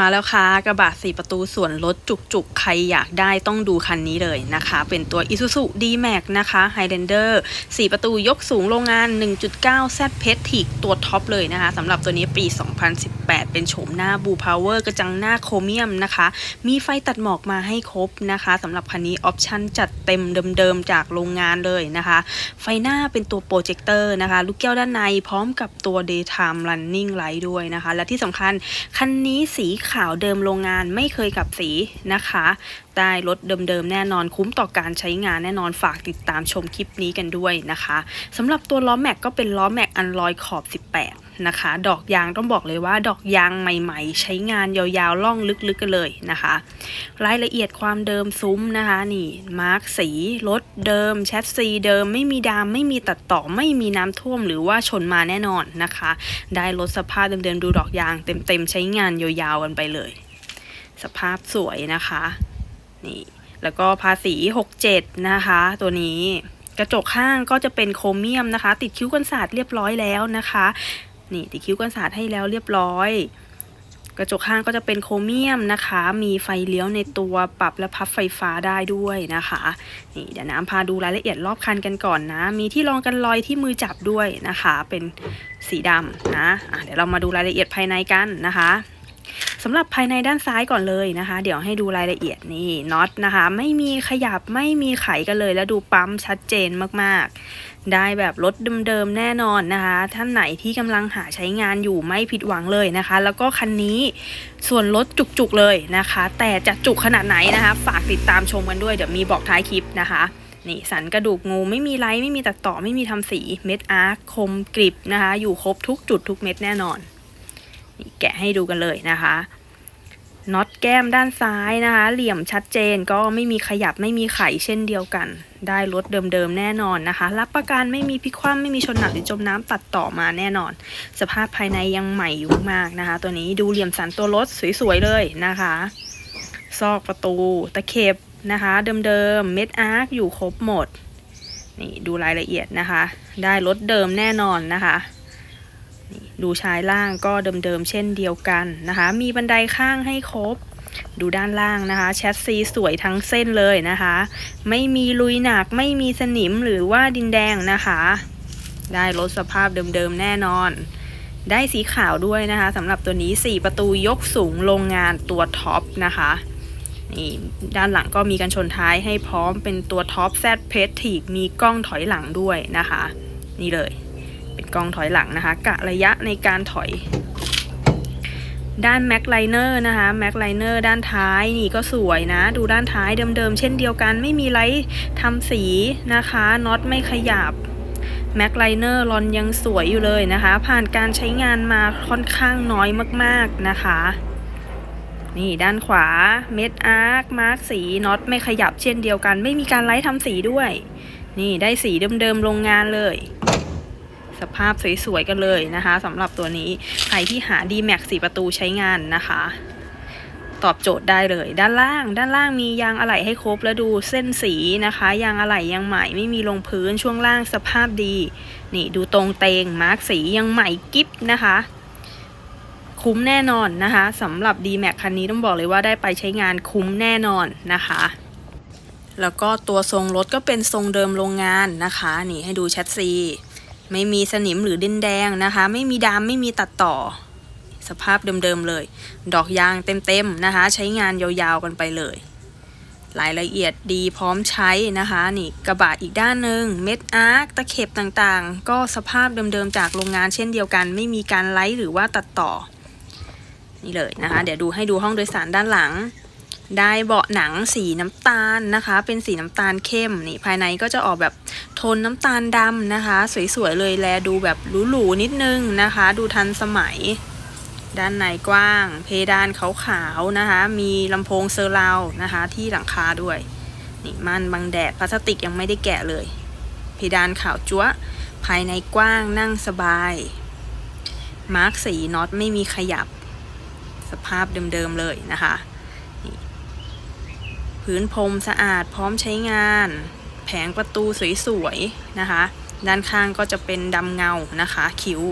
มาแล้วค่ะกระบะสี่ประตูส่วนลดจุกๆ ใครอยากได้ต้องดูคันนี้เลยนะคะ เป็นตัว Isuzu D-Max นะคะ Highlander 4 ประตูยกสูงโรงงาน 1.9 Z p e t i c ตัวท็อปเลยนะคะสำหรับตัวนี้ปี 2018 เป็นโฉมหน้า Blue Power กระจังหน้าโครเมียมนะคะ มีไฟตัดหมอกมาให้ครบนะคะสำหรับคันนี้ออปชั่นจัดเต็มเดิมๆ จากโรงงานเลยนะคะ ไฟหน้าเป็นตัวโปรเจคเตอร์นะคะ ลูกแก้วด้านในพร้อมกับตัว daytime running light ด้วยนะคะ และที่สำคัญคันนี้สีขาวเดิมโรงงานไม่เคยกลับสีนะคะ ได้รถเดิมๆแน่นอนคุ้มต่อการใช้งานแน่นอนฝากติดตามชมคลิปนี้กันด้วยนะคะสำหรับตัวล้อแม็กก็เป็นล้อแม็กอันลอยขอบ 18 นะคะ ดอกยางต้องบอกเลยว่า ดอกยางใหม่ ๆ ใช้งานยาวๆล่องลึกๆกันเลยนะคะ รายละเอียดความเดิมซุ้มนะคะนี่มาร์กสีรถเดิมแชสซีเดิมไม่มีดามไม่มีตัดต่อไม่มีน้ำท่วมหรือว่าชนมาแน่นอนนะคะ ได้รถสภาพเดิมๆดูดอกยางเต็มๆใช้งานยาวๆกันไปเลย สภาพสวยนะคะนี่แล้วก็ภาษี 67 นะคะ ตัวนี้กระจกข้างก็จะเป็นโครเมียมนะคะ ติดคิ้วกันศาสตร์เรียบร้อยแล้วนะคะ นี่ติดคิ้วกันศาสตร์ให้แล้วเรียบร้อย กระจกข้างก็จะเป็นโครเมียมนะคะ มีไฟเลี้ยวในตัวปรับและพับไฟฟ้าได้ด้วยนะคะ นี่เดี๋ยวน้ำพาดูรายละเอียดรอบคันกันก่อนนะ มีที่รองกันรอยที่มือจับด้วยนะคะ เป็นสีดำนะะเดี๋ยวเรามาดูรายละเอียดภายในกันนะคะสำหรับภายในด้านซ้ายก่อนเลยนะคะ เดี๋ยวให้ดูรายละเอียดนี่น็อตนะคะ ไม่มีขยับไม่มีไขกันเลย แล้วดูปั๊มชัดเจนมาก ได้แบบรถเดิมๆแน่นอนนะคะ ท่านไหนที่กำลังหาใช้งานอยู่ไม่ผิดหวังเลยนะคะ แล้วก็คันนี้ส่วนลดจุกๆเลยนะคะ แต่จะจุกขนาดไหนนะคะ ฝากติดตามชมกันด้วยเดี๋ยวมีบอกท้ายคลิปนะคะนี่สันกระดูกงูไม่มีไรไม่มีตัดต่อไม่มีทำสีเม็ดอาร์คคมกริบนะคะ อยู่ครบทุกจุดทุกเม็ดแน่นอนนี่แกะให้ดูกันเลยนะคะ น็อตแก้มด้านซ้ายนะคะ เหลี่ยมชัดเจนก็ไม่มีขยับไม่มีไขเช่นเดียวกัน ได้รถเดิมๆแน่นอนนะคะ รับประกันไม่มีพิคว่ำไม่มีชนหนักหรือจมน้ำตัดต่อมาแน่นอน สภาพภายในยังใหม่อยู่มากนะคะ ตัวนี้ดูเหลี่ยมสันตัวรถสวยๆเลยนะคะ ซอกประตูตะเข็บนะคะเดิมๆเม็ดอาร์คอยู่ครบหมดนี่ดูรายละเอียดนะคะ ได้รถเดิมแน่นอนนะคะ ดูชายล่างก็เดิมๆเช่นเดียวกันนะคะ มีบันไดข้างให้ครบ ดูด้านล่างนะคะ แชสซีสวยทั้งเส้นเลยนะคะ ไม่มีลุยหนักไม่มีสนิมหรือว่าดินแดงนะคะ ได้รถสภาพเดิมๆแน่นอน ได้สีขาวด้วยนะคะสำหรับตัวนี้ 4 ประตูยกสูงโรงงานตัวท็อปนะคะนี่ด้านหลังก็มีกันชนท้ายให้พร้อมเป็นตัวท็อปแซดเพสทีกมีกล้องถอยหลังด้วยนะคะ นี่เลย เป็นกองถอยหลังนะคะ กะระยะในการถอย ด้านแม็กไลเนอร์นะคะแม็กไลเนอร์ด้านท้ายนี่ก็สวยนะ ดูด้านท้ายเดิมๆ เช่นเดียวกันไม่มีไรทำสีนะคะน็อตไม่ขยับแม็กไลเนอร์รอนยังสวยอยู่เลยนะคะ ผ่านการใช้งานมาค่อนข้างน้อยมากๆนะคะ นี่ด้านขวาเม็ดอาร์คมาร์กสีน็อตไม่ขยับเช่นเดียวกัน ไม่มีการไล่ทำสีด้วย นี่ได้สีเดิมๆโรงงานเลย สภาพสวยๆกันเลยนะคะสำหรับตัวนี้ใครที่หา D-Max 4 ประตูใช้งานนะคะ ตอบโจทย์ได้เลย ด้านล่าง ด้านล่างมียางอะไหล่ให้ครบแล้วดูเส้นสีนะคะ ยางอะไหล่ยังใหม่ไม่มีลงพื้นช่วงล่างสภาพดี นี่ดูตรงเตงมาร์กสียังใหม่กิ๊บนะคะคุ้มแน่นอนนะคะสำหรับ D-Max คันนี้ต้องบอกเลยว่าได้ไปใช้งานคุ้มแน่นอนนะคะ แล้วก็ตัวทรงรถก็เป็นทรงเดิมโรงงานนะคะ นี่ให้ดูแชทซี ไม่มีสนิมหรือดินแดงนะคะ ไม่มีดำไม่มีตัดต่อ สภาพเดิมๆเลย ดอกยางเต็มๆนะคะ ใช้งานยาวๆกันไปเลยรายละเอียดดีพร้อมใช้นะคะนี่กระบะอีกด้านหนึ่งเม็ดอาร์คตะเข็บต่างๆ ก็สภาพเดิมๆจากโรงงานเช่นเดียวกัน ไม่มีการไล่หรือว่าตัดต่อ นี่เลยนะคะ เดี๋ยวดูให้ดูห้องโดยสารด้านหลัง ได้เบาะหนังสีน้ำตาลนะคะ เป็นสีน้ำตาลเข้มนี่ภายในก็จะออกแบบ นน้ำตาลดำนะคะ สวยๆเลยแลดูแบบหรูๆนิดนึงนะคะ ดูทันสมัย ด้านในกว้าง เพดานขาวๆนะคะ มีลำโพงเซอร์ราวนะคะ ที่หลังคาด้วยนี่ม่านบังแดดพลาสติกยังไม่ได้แกะเลย เพดานขาวจั๊วภายในกว้างนั่งสบาย มาร์กสีน็อตไม่มีขยับ สภาพเดิมๆเลยนะคะ พื้นพรมสะอาดพร้อมใช้งาน แผงประตูสวยๆนะคะ ด้านข้างก็จะเป็นดำเงานะคะคิ้ว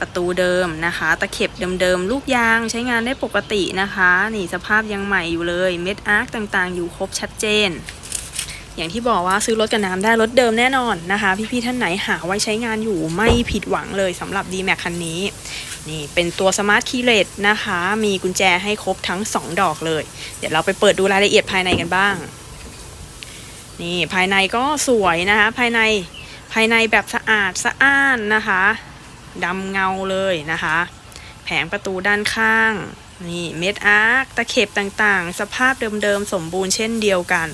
ประตูเดิมนะคะ ตะเข็บเดิมๆลูกยางใช้งานได้ปกตินะคะ นี่สภาพยังใหม่อยู่เลยเม็ดอาร์คต่างๆ อยู่ครบชัดเจน อย่างที่บอกว่าซื้อรถกับน้ำได้รถเดิมแน่นอนนะคะ พี่ๆท่านไหนหาไว้ใช้งานอยู่ไม่ผิดหวังเลยสำหรับ d m a x คันนี้ นี่เป็นตัว Smart Key l e s นะคะ มีกุญแจให้ครบทั้ง 2 ดอกเลย เดี๋ยวเราไปเปิดดูรายละเอียดภายในกันบ้าง นี่ภายในก็สวยนะคะ ภายในภายในแบบสะอาดสะอ้านนะคะดำเงาเลยนะคะ แผงประตูด้านข้างนี่เม็ดอาร์คตะเข็บต่างๆ สภาพเดิมๆ สมบูรณ์เช่นเดียวกัน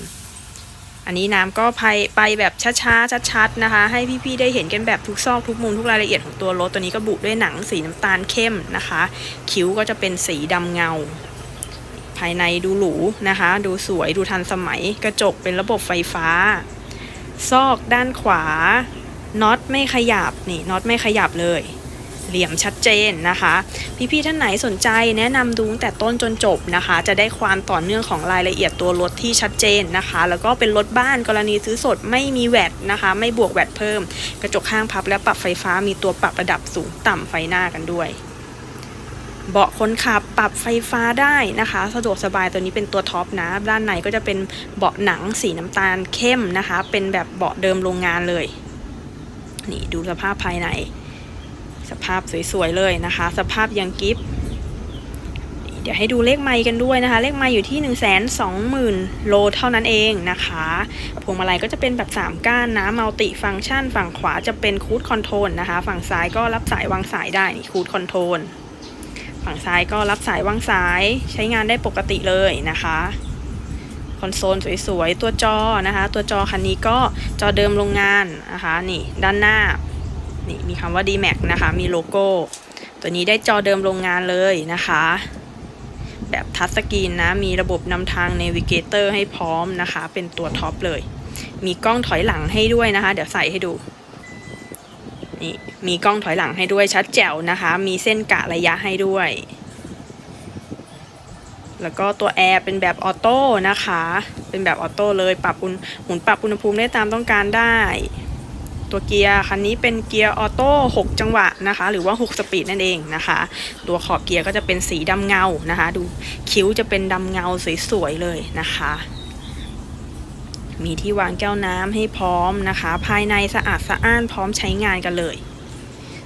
อันนี้น้ำก็ไปไปแบบช้าๆชัดๆนะคะ ให้พี่ๆได้เห็นกันแบบทุกซอกทุกมุมทุกรายละเอียดของตัวรถตัวนี้ก็บุด้วยหนังสีน้ำตาลเข้มนะคะ คิ้วก็จะเป็นสีดำเงา ภายในดูหรูนะคะ ดูสวยดูทันสมัยกระจกเป็นระบบไฟฟ้า ซอกด้านขวาน็อตไม่ขยับนี่น็อตไม่ขยับเลย เหลี่ยมชัดเจนนะคะ พี่ๆท่านไหนสนใจแนะนำดูตั้งแต่ต้นจนจบนะคะ จะได้ความต่อเนื่องของรายละเอียดตัวรถที่ชัดเจนนะคะ แล้วก็เป็นรถบ้านกรณีซื้อสดไม่มีแวดนะคะ ไม่บวกแวดเพิ่ม กระจกข้างพับและปรับไฟฟ้ามีตัวปรับระดับสูงต่ำไฟหน้ากันด้วยเบาะคนขับปรับไฟฟ้าได้นะคะ สะดวกสบายตัวนี้เป็นตัวท็อปนะ ด้านในก็จะเป็นเบาะหนังสีน้ำตาลเข้มนะคะ เป็นแบบเบาะเดิมโรงงานเลย นี่ดูสภาพภายใน สภาพสวยๆเลยนะคะ สภาพยังกิฟเดี๋ยวให้ดูเลขไมล์กันด้วยนะคะ เลขไมล์อยู่ที่ 1 2 0 0 0 0 โลเท่านั้นเองนะคะพวงมาลัยก็จะเป็นแบบ 3 ก้านนะมัลติฟังก์ชัน ฝั่งขวาจะเป็นคูดคอนโทรลนะคะ ฝั่งซ้ายก็รับสายวางสายได้นี่คูดคอนโทรลฝั่งซ้ายก็รับสายวางสายใช้งานได้ปกติเลยนะคะคอนโซลสวยๆ ตัวจอนะคะ ตัวจอคันนี้ก็จอเดิมโรงงานนะคะ นี่ด้านหน้า นี่มีคำว่า D-Max นะคะ มีโลโก้ ตัวนี้ได้จอเดิมโรงงานเลยนะคะ แบบทัชสกรีนนะ มีระบบนำทาง Navigator ให้พร้อมนะคะ เป็นตัวท็อปเลย มีกล้องถอยหลังให้ด้วยนะคะ เดี๋ยวใส่ให้ดูนี่มีกล้องถอยหลังให้ด้วยชัดแจ๋วนะคะ มีเส้นกะระยะให้ด้วย แล้วก็ตัวแอร์เป็นแบบออโต้นะคะ เป็นแบบออโต้เลย ปรับอุณหมุนปรับอุณหภูมิได้ตามต้องการได้ ตัวเกียร์คันนี้เป็นเกียร์ออโต้6จังหวะนะคะ หรือว่า 6 สปีดนั่นเองนะคะ ตัวขอบเกียร์ก็จะเป็นสีดำเงานะคะ ดูคิ้วจะเป็นดำเงาสวยๆเลยนะคะ มีที่วางแก้วน้ำให้พร้อมนะคะ ภายในสะอาดสะอ้านพร้อมใช้งานกันเลย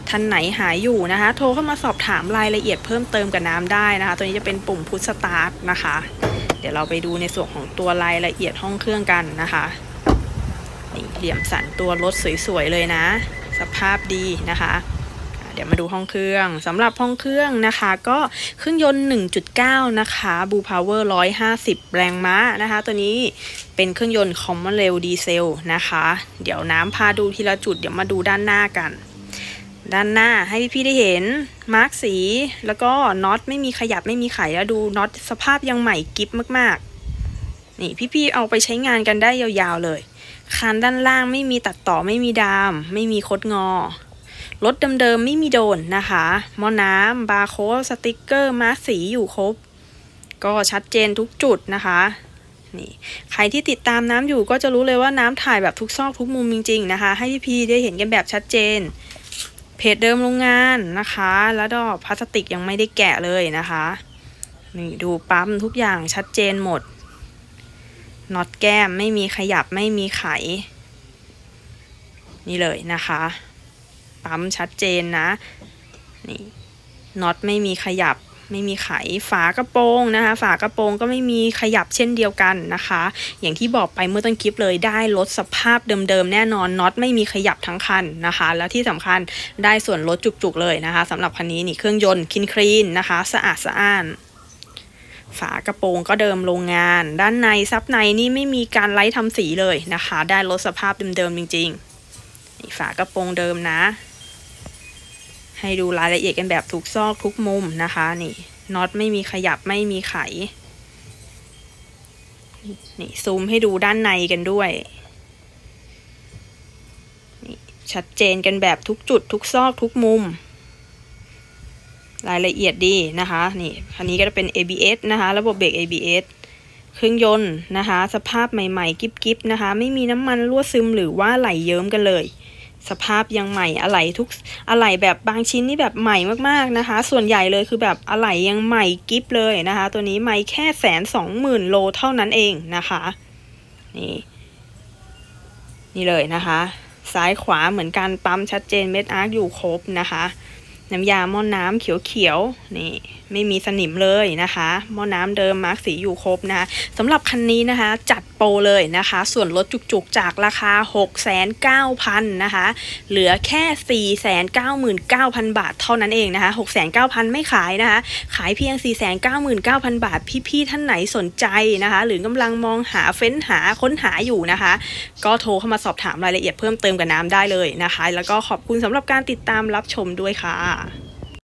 ท่านไหนหายอยู่นะคะ โทรเข้ามาสอบถามรายละเอียดเพิ่มเติมกับน้ำได้นะคะ ตัวนี้จะเป็นปุ่มพุทสตาร์ทนะคะ เดี๋ยวเราไปดูในส่วนของตัวรายละเอียดห้องเครื่องกันนะคะ เหลี่ยมสันตัวรถสวยๆเลยนะ สภาพดีนะคะเดี๋ยวมาดูห้องเครื่องสำหรับห้องเครื่องนะคะ ก็เครื่องยนต์ 1.9 นะคะบูพาวเวอร์150 แรงม้านะคะ ตัวนี้เป็นเครื่องยนต์คอมมอนเรลดีเซลนะคะ เดี๋ยวน้ำพาดูทีละจุดเดี๋ยวมาดูด้านหน้ากัน ด้านหน้าให้พี่ๆได้เห็นมาร์กสี แล้วก็น็อตไม่มีขยับไม่มีไขแล้วดูน็อตสภาพยังใหม่กิฟมากๆ นี่พี่ๆเอาไปใช้งานกันได้ยาวๆเลย คานด้านล่างไม่มีตัดต่อไม่มีดาม ไม่มีคดงอรถเดิมๆไม่มีโดนนะคะหม้อน้ำบาร์โค้ดสติกเกอร์มาร์สีอยู่ครบ ก็ชัดเจนทุกจุดนะคะนี่ใครที่ติดตามน้ำอยู่ก็จะรู้เลยว่าน้ำถ่ายแบบทุกซอกทุกมุมจริง ๆ นะคะ ให้พี่ได้เห็นกันแบบชัดเจน เพจเดิมโรงงานนะคะ แล้วก็พลาสติกยังไม่ได้แกะเลยนะคะ นี่ดูปั๊มทุกอย่างชัดเจนหมด น็อตแก้มไม่มีขยับไม่มีไข นี่เลยนะคะ ปั๊มชัดเจนนะ นี่น็อตไม่มีขยับไม่มีไขฝากระโปรงนะคะ ฝากระโปรงก็ไม่มีขยับเช่นเดียวกันนะคะ อย่างที่บอกไปเมื่อต้นคลิปเลยได้ลดสภาพเดิมๆแน่นอนน็อตไม่มีขยับทั้งคันนะคะ แล้วที่สำคัญได้ส่วนลดจุกๆเลยนะคะสำหรับคันนี้นี่เครื่องยนต์คินคลีนนะคะ สะอาดสะอ้าน ฝากระโปรงก็เดิมโรงงาน ด้านในซับในนี่ไม่มีการไล่ทำสีเลยนะคะ ได้ลดสภาพเดิมๆจริงๆนี่ฝากระโปรงเดิมนะ ให้ดูรายละเอียดกันแบบทุกซอกทุกมุมนะคะนี่น็อตไม่มีขยับไม่มีไขนี่ซูมให้ดูด้านในกันด้วยนี่ชัดเจนกันแบบทุกจุดทุกซอกทุกมุม รายละเอียดดีนะคะ นี่คันนี้ก็จะเป็น ABS นะคะ ระบบเบรก ABS เครื่องยนต์นะคะ สภาพใหม่ๆ กิ๊บๆนะคะ ไม่มีน้ำมันรั่วซึมหรือว่าไหลเยิ้มกันเลย สภาพยังใหม่อะไหล่ทุกอะไหล่แบบบางชิ้นนี่แบบใหม่มากๆนะคะ ส่วนใหญ่เลยคือแบบอะไหล่ยังใหม่กิฟเลยนะคะ ตัวนี้ไม่แค่แสนสองหมื่นโลเท่านั้นเองนะคะ นี่นี่เลยนะคะ ซ้ายขวาเหมือนกันปั๊มชัดเจนเม็ดอาร์คอยู่ครบนะคะ น้ำยาหม้อนน้ำเขียวๆนี่ไม่มีสนิมเลยนะคะหม้อน้ำเดิมมาร์กสีอยู่ครบนะคะสำหรับคันนี้นะคะจัดโปรเลยนะคะ ส่วนลดจุกๆจากราคา 6,900นะคะเหลือแค่ 499,000 บาทเท่านั้นเองนะคะ6,900 ไม่ขายนะคะขายเพียง 499,000 บาท พี่ๆท่านไหนสนใจนะคะ หรือกำลังมองหาเฟ้นหาค้นหาอยู่นะคะ ก็โทรเข้ามาสอบถามรายละเอียดเพิ่มเติมกับน้ำได้เลยนะคะ แล้วก็ขอบคุณสำหรับการติดตามรับชมด้วยค่ะค่ะ